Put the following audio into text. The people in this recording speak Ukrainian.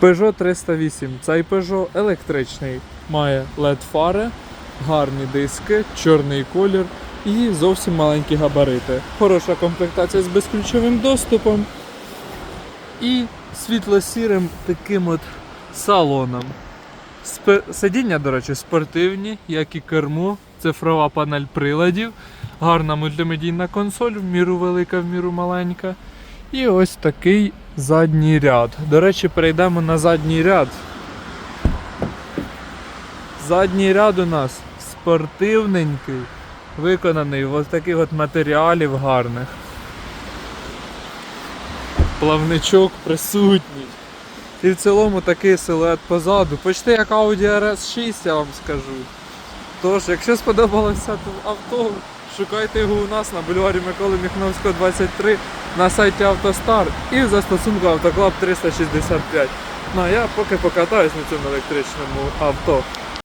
Peugeot 308. Цей Peugeot електричний. Має LED-фари, гарні диски, чорний колір і зовсім маленькі габарити. Хороша комплектація з безключовим доступом і світло-сірим таким от салоном. Спе- Сидіння, до речі, спортивні, як і кермо, цифрова панель приладів, гарна мультимедійна консоль, в міру велика, в міру маленька. І ось такий задній ряд. До речі, перейдемо на задній ряд. Задній ряд у нас спортивненький, виконаний в таких от матеріалів гарних. Плавничок присутній. І в цілому такий силует позаду. Почти як Audi RS6, я вам скажу. Тож, якщо сподобалося авто, шукайте його у нас на бульварі Миколи Міхновського 23 на сайті Автостар і в застосунку Автоклаб 365. Ну а я поки покатаюсь на цьому електричному авто.